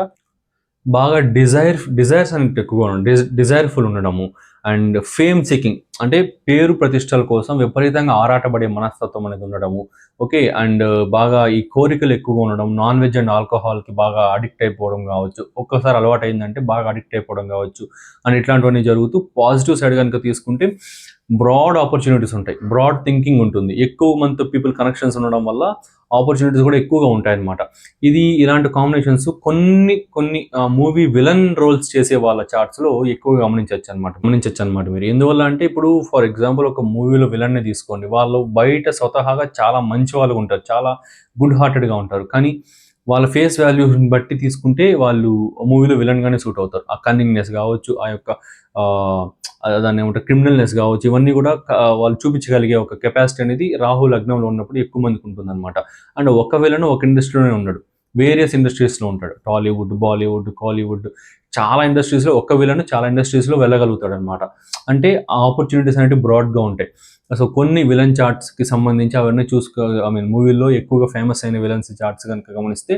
బాగా డిజైర్ డిజైర్స్ అనేది ఎక్కువగా ఉండడం డిజైర్ఫుల్ ఉండడము అండ్ ఫేమ్ సీకింగ్ అంటే పేరు ప్రతిష్టల కోసం విపరీతంగా ఆరాటపడే మనస్తత్వం అనేది ఉండడము. ఓకే అండ్ బాగా ఈ కోరికలు ఎక్కువగా ఉండడం నాన్ వెజ్ అండ్ ఆల్కహాల్కి బాగా అడిక్ట్ అయిపోవడం కావచ్చు ఒక్కసారి అలవాటు అయిందంటే బాగా అడిక్ట్ అయిపోవడం కావచ్చు అండ్ ఇట్లాంటివన్నీ జరుగుతూ పాజిటివ్ సైడ్ కనుక తీసుకుంటే బ్రాడ్ ఆపర్చునిటీస్ ఉంటాయి. బ్రాడ్ థింకింగ్ ఉంటుంది. ఎక్కువ మంది పీపుల్ కనెక్షన్స్ ఉండడం వల్ల ఆపర్చునిటీస్ కూడా ఎక్కువగా ఉంటాయి అన్నమాట ఇది ఇలాంటి కాంబినేషన్స్ కొన్ని కొన్ని మూవీ విలన్ రోల్స్ చేసే వాళ్ళ చార్ట్స్లో ఎక్కువగా గమనించవచ్చు అనమాట గమనించవచ్చు అనమాట మీరు. ఎందువల్ల అంటే ఇప్పుడు ఫర్ ఎగ్జాంపుల్ ఒక మూవీలో విలన్ని తీసుకోండి. వాళ్ళు బయట స్వతహాగా చాలా మంచి వాళ్ళు ఉంటారు. చాలా గుడ్ హార్టెడ్గా ఉంటారు. కానీ వాళ్ళ ఫేస్ వాల్యూని బట్టి తీసుకుంటే వాళ్ళు మూవీలో విలన్గానే సూట్ అవుతారు. ఆ కన్నింగ్నెస్ కావచ్చు ఆ యొక్క దాన్ని ఏమంటారు క్రిమినల్నెస్ కావచ్చు ఇవన్నీ కూడా వాళ్ళు చూపించగలిగే ఒక కెపాసిటీ అనేది రాహు లగ్నంలో ఉన్నప్పుడు ఎక్కువ మందికి ఉంటుంది అనమాట అండ్ ఒక విలను ఒక ఇండస్ట్రీలోనే ఉన్నాడు. వేరియస్ ఇండస్ట్రీస్లో ఉంటాడు. టాలీవుడ్ బాలీవుడ్ కాలీవుడ్ చాలా ఇండస్ట్రీస్లో ఒక్క విలను చాలా ఇండస్ట్రీస్లో వెళ్ళగలుగుతాడు అనమాట అంటే ఆ ఆపర్చునిటీస్ అనేవి బ్రాడ్గా ఉంటాయి. సో కొన్ని విలన్ చార్ట్స్కి సంబంధించి అవన్నీ చూసుకో ఐ మీన్ మూవీలో ఎక్కువగా ఫేమస్ అయిన విలన్స్ చార్ట్స్ కనుక గమనిస్తే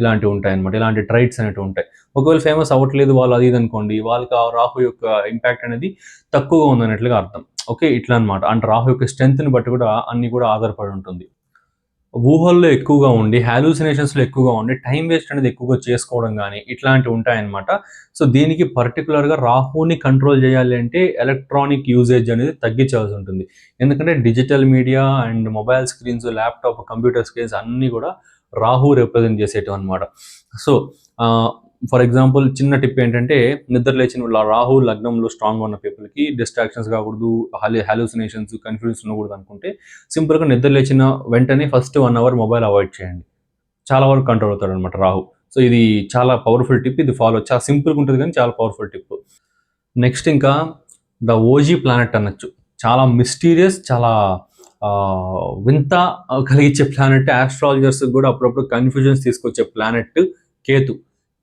ఇలాంటివి ఉంటాయి అనమాట ఇలాంటి ట్రైట్స్ అనేవి ఉంటాయి. ఒకవేళ ఫేమస్ అవ్వట్లేదు వాళ్ళు అది ఇది అనుకోండి వాళ్ళకి ఆ రాహు యొక్క ఇంపాక్ట్ అనేది తక్కువగా ఉందన్నట్లుగా అర్థం. ఓకే? ఇట్లా అనమాట అంటే రాహు యొక్క స్ట్రెంత్ని బట్టి కూడా అన్ని కూడా ఆధారపడి ఉంటుంది. ఊహల్లో ఎక్కువగా ఉండి హాల్యూసినేషన్స్లో ఎక్కువగా ఉండి టైం వేస్ట్ అనేది ఎక్కువగా చేసుకోవడం కానీ ఇట్లాంటివి ఉంటాయన్నమాట. సో దీనికి పర్టికులర్గా రాహుని కంట్రోల్ చేయాలి అంటే ఎలక్ట్రానిక్ యూజేజ్ అనేది తగ్గించాల్సి ఉంటుంది. ఎందుకంటే digital media and mobile screens laptop computer screens అన్నీ కూడా రాహు రిప్రజెంట్ చేసేటం అనమాట సో ఫర్ ఎగ్జాంపుల్ చిన్న టిప్ ఏంటంటే నిద్ర లేచిన రాహు లగ్నంలో స్ట్రాంగ్ ఉన్న పీపుల్కి డిస్ట్రాక్షన్స్ కాకూడదు హాలూసినేషన్స్ కన్ఫ్యూజన్స్ ఉండకూడదు అనుకుంటే సింపుల్గా నిద్ర లేచిన వెంటనే first one hour mobile avoid చేయండి. చాలా వరకు కంట్రోల్ అవుతాడు అనమాట రాహు. సో ఇది చాలా పవర్ఫుల్ టిప్ ఇది ఫాలో చాలా సింపుల్గా ఉంటుంది కానీ చాలా పవర్ఫుల్ టిప్ నెక్స్ట్ ఇంకా ద ఓజీ ప్లానెట్ అనొచ్చు. చాలా మిస్టీరియస్ చాలా వింత కలిగించే ప్లానెట్ ఆస్ట్రాలజర్స్ కూడా అప్పుడప్పుడు కన్ఫ్యూజన్స్ తీసుకొచ్చే ప్లానెట్ కేతు.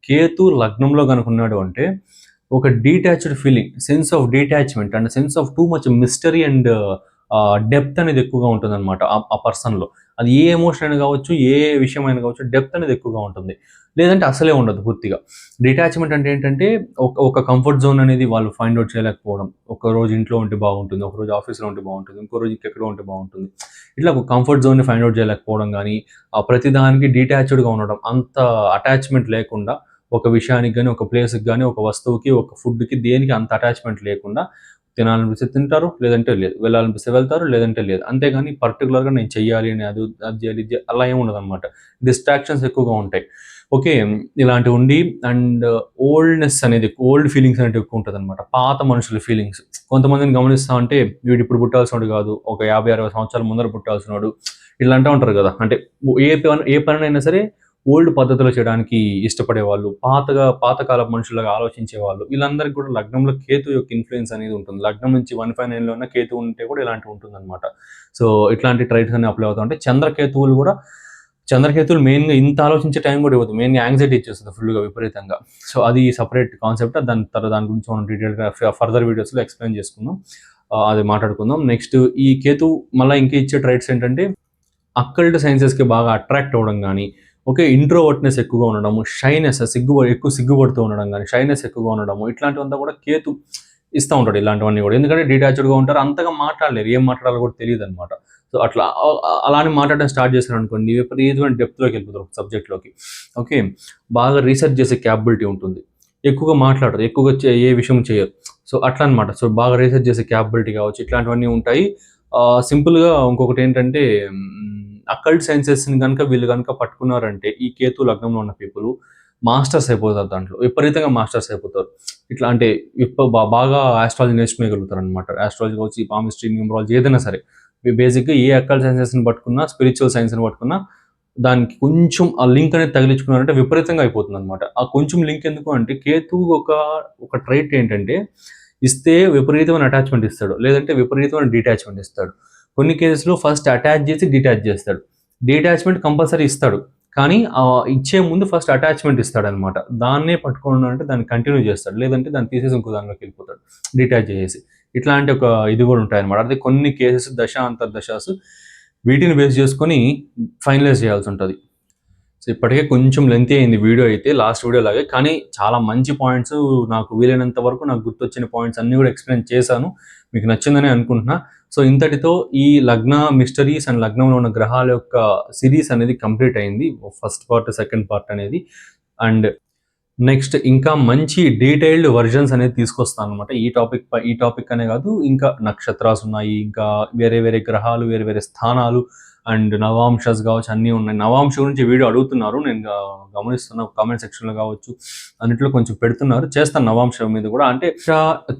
కేతు లగ్నంలో కనుకున్నాడు అంటే ఒక detached feeling sense of detachment and sense of too much mystery and depth అనేది ఎక్కువగా ఉంటుంది అనమాట ఆ పర్సన్లో అది ఏ ఎమోషన్ అయినా కావచ్చు ఏ విషయం అయినా కావచ్చు డెప్త్ అనేది ఎక్కువగా ఉంటుంది. లేదంటే అసలే ఉండదు పూర్తిగా. డిటాచ్మెంట్ అంటే ఏంటంటే ఒక ఒక కంఫర్ట్ జోన్ అనేది వాళ్ళు ఫైండ్ అవుట్ చేయలేకపోవడం. ఒక రోజు ఇంట్లో ఉంటే బాగుంటుంది ఒక రోజు ఆఫీస్లో ఉంటే బాగుంటుంది ఇంకో రోజు ఇంకెక్కడో ఉంటే బాగుంటుంది. ఇట్లా ఒక కంఫర్ట్ జోన్ని ఫైండ్ అవుట్ చేయలేకపోవడం కానీ ఆ ప్రతిదానికి డీటాచ్డ్గా ఉండడం అంత అటాచ్మెంట్ లేకుండా ఒక విషయానికి కానీ ఒక ప్లేస్కి కానీ ఒక వస్తువుకి ఒక ఫుడ్కి దేనికి అంత అటాచ్మెంట్ లేకుండా తినాలనిపిస్తే తింటారు లేదంటే లేదు. వెళ్ళాలనిపిస్తే వెళ్తారు లేదంటే లేదు. అంతేగాని పర్టికులర్గా నేను చెయ్యాలి అని అది అది చేయాలి అలా ఏమి ఉండదు అనమాట డిస్ట్రాక్షన్స్ ఎక్కువగా ఉంటాయి. ఓకే ఇలాంటివి ఉండి అండ్ ఓల్డ్నెస్ అనేది ఓల్డ్ ఫీలింగ్స్ అనేది ఎక్కువ ఉంటుంది అనమాట పాత మనుషుల ఫీలింగ్స్ కొంతమందిని గమనిస్తా అంటే వీడు ఇప్పుడు పుట్టాల్సినోడు కాదు ఒక యాభై అరవై సంవత్సరాల ముందర పుట్టాల్సినోడు ఇట్లా అంటూ ఉంటారు కదా. అంటే ఏ పని ఏ పనినైనా సరే ఓల్డ్ పద్ధతిలో చేయడానికి ఇష్టపడే వాళ్ళు పాతగా పాతకాల మనుషులుగా ఆలోచించే వాళ్ళు వీళ్ళందరికీ కూడా లగ్నంలో కేతు యొక్క ఇన్ఫ్లుయెన్స్ అనేది ఉంటుంది. లగ్నం నుంచి వన్ ఫైవ్ నైన్లో ఉన్న కేతు ఉంటే కూడా ఇలాంటివి ఉంటుందన్నమాట. సో ఇట్లాంటి ట్రైట్స్ అన్ని అప్లై అవుతా అంటే చంద్రకేతువులు కూడా చంద్రకేతువులు మెయిన్గా ఇంత ఆలోచించే టైం కూడా ఇవ్వదు. మెయిన్గా యాంగ్జైటీ ఇచ్చేస్తుంది ఫుల్గా విపరీతంగా. సో అది సపరేట్ కాన్సెప్ట్ దాని తర్వాత దాని గురించి మనం డీటెయిల్గా ఫర్దర్ వీడియోస్లో ఎక్స్ప్లెయిన్ చేసుకుందాం. అది మాట్లాడుకుందాం. నెక్స్ట్ ఈ కేతు మళ్ళీ ఇంకా ఇచ్చే ట్రైట్స్ ఏంటంటే అక్కల్ట్ సైన్సెస్కి బాగా అట్రాక్ట్ అవ్వడం కానీ ఓకే ఇంట్రోవర్ట్నెస్ ఎక్కువగా ఉండడము షైనెస్ సిగ్గు ఎక్కువ సిగ్గుపడుతూ ఉండడం కానీ షైనెస్ ఎక్కువగా ఉండడము ఇట్లాంటివంతా కూడా కేతు ఇస్తూ ఉంటాడు ఇలాంటివన్నీ కూడా. ఎందుకంటే డీటాచ్డ్గా ఉంటారు అంతగా మాట్లాడలేరు ఏం మాట్లాడాలో కూడా తెలియదు అనమాట సో అట్లా అలానే మాట్లాడడం స్టార్ట్ చేశారు అనుకోండి విపరీతమైన డెప్త్లోకి వెళ్ళిపోతారు ఒక సబ్జెక్ట్లోకి ఓకే బాగా రీసెర్చ్ చేసే క్యాపబిలిటీ ఉంటుంది. ఎక్కువగా మాట్లాడరు ఎక్కువగా చే- ఏ విషయం చేయరు. సో అట్లా అనమాట సో బాగా రీసెర్చ్ చేసే క్యాపబిలిటీ కావచ్చు ఇట్లాంటివన్నీ ఉంటాయి. సింపుల్గా ఇంకొకటి ఏంటంటే అకల్ట్ సైన్సెస్ని కనుక వీళ్ళు కనుక పట్టుకున్నారంటే ఈ కేతు లగ్నంలో ఉన్న పీపుల్ మాస్టర్స్ అయిపోతారు దాంట్లో. విపరీతంగా మాస్టర్స్ అయిపోతారు. ఇట్లా అంటే బాగా ఆస్ట్రాలజీ నేర్చుకోగలుగుతారు అనమాట ఆస్ట్రాలజీ కావచ్చు పామిస్ట్రీ న్యూమరాలజీ ఏదైనా సరే. బేసిక్గా ఏ అకల్ సైన్సెస్ని పట్టుకున్నా స్పిరిచువల్ సైన్స్ని పట్టుకున్నా దానికి కొంచెం ఆ లింక్ అనేది తగిలించుకున్నారంటే విపరీతంగా అయిపోతుంది అనమాట ఆ కొంచెం లింక్ ఎందుకు అంటే కేతు ఒక ఒక ట్రైట్ ఏంటంటే ఇస్తే విపరీతమైన అటాచ్మెంట్ ఇస్తాడు. లేదంటే విపరీతమైన డిటాచ్మెంట్ ఇస్తాడు. కొన్ని కేసెస్లో ఫస్ట్ అటాచ్ చేసి డిటాచ్ చేస్తాడు. డిటాచ్మెంట్ కంపల్సరీ ఇస్తాడు. కానీ ఇచ్చే ముందు ఫస్ట్ అటాచ్మెంట్ ఇస్తాడు అనమాట దాన్నే పట్టుకోండి అంటే దాన్ని కంటిన్యూ చేస్తాడు. లేదంటే దాన్ని తీసేసి ఇంకో దానిలోకి వెళ్ళిపోతాడు. డిటాచ్ చేసేసి ఇట్లాంటి ఒక ఇది కూడా ఉంటాయన్నమాట. అదే కొన్ని కేసెస్ దశ అంతర్దశాస్ వీటిని బేస్ చేసుకొని ఫైనలైజ్ చేయాల్సి ఉంటుంది. సో ఇప్పటికే కొంచెం లెంతీ అయింది వీడియో అయితే లాస్ట్ వీడియో లాగే. కానీ చాలా మంచి పాయింట్స్ నాకు వీలైనంత వరకు నాకు గుర్తొచ్చిన పాయింట్స్ అన్ని కూడా ఎక్స్ప్లెయిన్ చేశాను. మీకు నచ్చిందని అనుకుంటున్నా. సో ఇంతటితో ఈ లగ్న మిస్టరీస్ అండ్ లగ్నంలో ఉన్న గ్రహాల యొక్క సిరీస్ అనేది కంప్లీట్ అయింది. ఫస్ట్ పార్ట్ సెకండ్ పార్ట్ అనేది. అండ్ నెక్స్ట్ ఇంకా మంచి డీటెయిల్డ్ వర్జన్స్ అనేది తీసుకొస్తాను అనమాట ఈ టాపిక్ పై ఈ టాపిక్ అనే కాదు ఇంకా నక్షత్రాలు ఉన్నాయి ఇంకా వేరే వేరే గ్రహాలు వేరే వేరే స్థానాలు అండ్ నవాంశస్ కావచ్చు అన్నీ ఉన్నాయి. నవాంశ గురించి వీడియో అడుగుతున్నారు. నేను గమనిస్తున్న గమనిస్తున్నా కామెంట్ సెక్షన్లో కావచ్చు అన్నిట్లో కొంచెం పెడుతున్నారు. చేస్తాను నవాంశ మీద కూడా. అంటే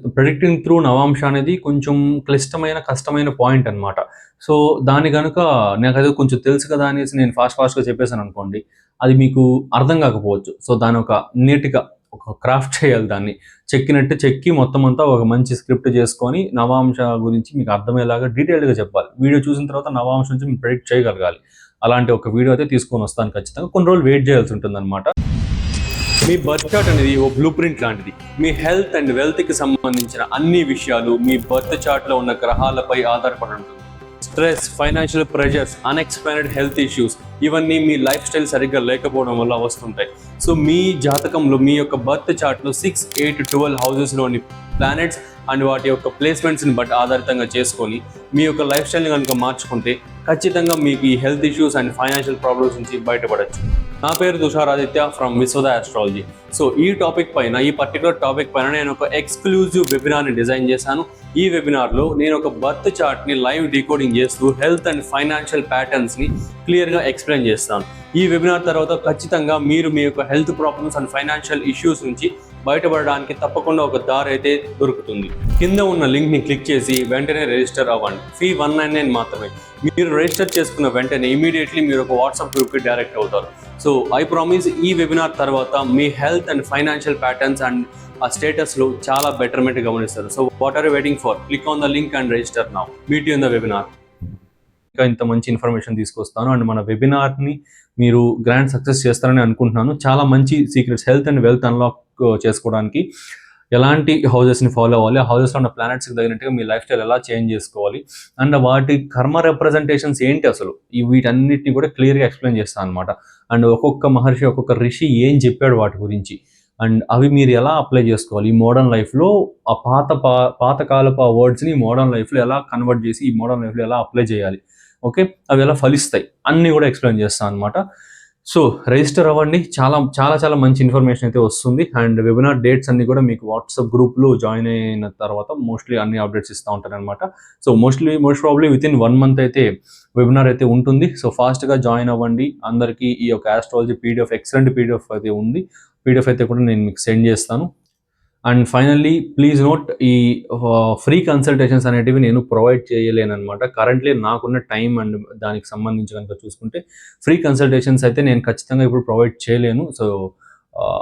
ప్రెడిక్టింగ్ త్రూ నవాంశ అనేది కొంచెం క్లిష్టమైన కష్టమైన పాయింట్ అన్నమాట. సో దాని కనుక నాకు అది కొంచెం తెలుసు కదా అనేసి నేను ఫాస్ట్ ఫాస్ట్గా చెప్పేసాను అనుకోండి అది మీకు అర్థం కాకపోవచ్చు. సో దాని ఒక నీట్గా ఒక క్రాఫ్ట్ చేయాలి దాన్ని. చెక్కినట్టు చెక్కి మొత్తం అంతా ఒక మంచి స్క్రిప్ట్ చేసుకొని నవాంశ గురించి మీకు అర్థమయ్యేలాగా డీటెయిల్డ్గా చెప్పాలి. వీడియో చూసిన తర్వాత నవాంశ నుంచి మీరు ప్రెడిక్ట్ చేయగలగాలి. అలాంటి ఒక వీడియో అయితే తీసుకొని వస్తాను ఖచ్చితంగా. కొన్ని రోజులు వెయిట్ చేయాల్సి ఉంటుంది మీ బర్త్ చార్ట్ అనేది ఓ బ్లూ ప్రింట్ లాంటిది. మీ హెల్త్ అండ్ వెల్త్కి సంబంధించిన అన్ని విషయాలు మీ బర్త్ చార్ట్లో ఉన్న గ్రహాలపై ఆధారపడి ఉంటుంది. Stress financial pressures unexplained health issues ఇవన్నీ మీ లైఫ్ స్టైల్ సరిగ్గా లేకపోవడం వల్ల వస్తుంటాయి. సో మీ జాతకంలో మీ యొక్క బర్త్ చార్ట్లో సిక్స్ ఎయిట్ ట్వెల్వ్ హౌజెస్లోని ప్లానెట్స్ అండ్ వాటి యొక్క ప్లేస్మెంట్స్ని బట్టి ఆధారితంగా చేసుకొని మీ యొక్క లైఫ్ స్టైల్ని కనుక మార్చుకుంటే ఖచ్చితంగా మీకు ఈ health issues and financial problems నుంచి బయటపడచ్చు. నా పేరు Tusharaditya from Vishwada astrology so ఈ టాపిక్ పైన ఈ పర్టికులర్ టాపిక్ పైన నేను ఒక ఎక్స్క్లూజివ్ వెబినార్ని డిజైన్ చేశాను. ఈ వెబినార్లో నేను ఒక బర్త్ చార్ట్ని లైవ్ డీకోడింగ్ చేస్తూ హెల్త్ అండ్ ఫైనాన్షియల్ ప్యాటర్న్స్ని క్లియర్గా ఎక్స్ప్లెయిన్ చేస్తాను. ఈ వెబినార్ తర్వాత ఖచ్చితంగా మీరు మీ యొక్క health problems and financial issues నుంచి బయటపడడానికి తప్పకుండా ఒక దారి అయితే దొరుకుతుంది. కింద ఉన్న లింక్ని క్లిక్ చేసి వెంటనే రిజిస్టర్ అవ్వండి. ఫీ వన్ నైన్ నైన్ మాత్రమే. మీరు రిజిస్టర్ చేసుకున్న వెంటనే ఇమీడియట్లీ మీరు ఒక వాట్సాప్ గ్రూప్కి డైరెక్ట్ అవుతారు. సో ఐ ప్రామిస్ ఈ వెబినార్ తర్వాత మీ health and financial patterns and ఆ స్టేటస్లో చాలా బెటర్మెంట్ గమనిస్తారు. So what are waiting for click on the link and register నా మీట్ ఇన్ ద వెబినార్ ఇంకా ఇంత మంచి ఇన్ఫర్మేషన్ తీసుకొస్తాను. అండ్ మన వెబినార్ని మీరు గ్రాండ్ సక్సెస్ చేస్తారని అనుకుంటున్నాను. చాలా మంచి secrets health and wealth unlock చేసుకోవడానికి. ఎలాంటి హౌజెస్ని ఫాలో అవ్వాలి? ఆ హౌజెస్లో ఉన్న ప్లానెట్స్కి తగినట్టుగా మీ లైఫ్ స్టైల్ ఎలా చేంజ్ చేసుకోవాలి? అండ్ వాటి కర్మ రిప్రజెంటేషన్స్ ఏంటి అసలు? ఈ వీటన్నిటిని కూడా క్లియర్గా ఎక్స్ప్లెయిన్ చేస్తాను అనమాట అండ్ ఒక్కొక్క మహర్షి ఒక్కొక్క రిషి ఏం చెప్పాడు వాటి గురించి? అండ్ అవి మీరు ఎలా అప్లై చేసుకోవాలి? ఈ మోడర్న్ లైఫ్లో ఆ పాత పా పాతకాలపు ఆ వర్డ్స్ని మోడర్న్ లైఫ్లో ఎలా కన్వర్ట్ చేసి ఈ మోడర్న్ లైఫ్లో ఎలా అప్లై చేయాలి? ఓకే? అవి ఎలా ఫలిస్తాయి? అన్నీ కూడా ఎక్స్ప్లెయిన్ చేస్తాను అనమాట సో రిజిస్టర్ అవ్వండి. చాలా చాలా చాలా మంచి ఇన్ఫర్మేషన్ అయితే వస్తుంది. అండ్ వెబినార్ డేట్స్ అన్ని కూడా మీకు వాట్సాప్ గ్రూప్లో జాయిన్ అయిన తర్వాత మోస్ట్లీ అన్ని అప్డేట్స్ ఇస్తూ ఉంటాను అనమాట so mostly most probably with in one month అయితే వెబినార్ అయితే ఉంటుంది. సో ఫాస్ట్గా జాయిన్ అవ్వండి. అందరికీ ఈ యొక్క ఆస్ట్రాలజీ పీడిఎఫ్ ఎక్సలెంట్ పీడిఎఫ్ అయితే ఉంది. పీడిఎఫ్ అయితే కూడా నేను మీకు సెండ్ చేస్తాను. అండ్ ఫైనల్లీ ప్లీజ్ నోట్ ఈ ఫ్రీ కన్సల్టేషన్స్ అనేటివి నేను ప్రొవైడ్ చేయలేనమాట కరెంట్లీ నాకున్న టైం అండ్ దానికి సంబంధించి కనుక చూసుకుంటే ఫ్రీ కన్సల్టేషన్స్ అయితే నేను ఖచ్చితంగా ఇప్పుడు ప్రొవైడ్ చేయలేను. సో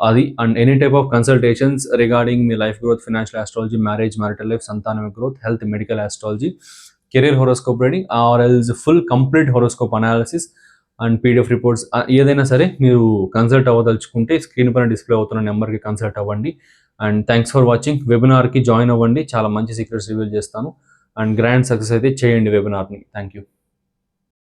అది and any type of consultations regarding me life growth financial astrology marriage marital life సంతానం growth health medical astrology career horoscope reading or else full complete horoscope analysis and PDF reports ఏదైనా సరే మీరు consult అవ్వదలుచుకుంటే screen పైన display అవుతున్న నెంబర్కి consult అవ్వండి. And thanks for watching. వెబినార్కి join అవ్వండి. చాలా మంచి సీక్రెట్స్ రివీల్ చేస్తాను. అండ్ గ్రాండ్ సక్సెస్ అయితే చేయండి వెబినార్ని. Thank you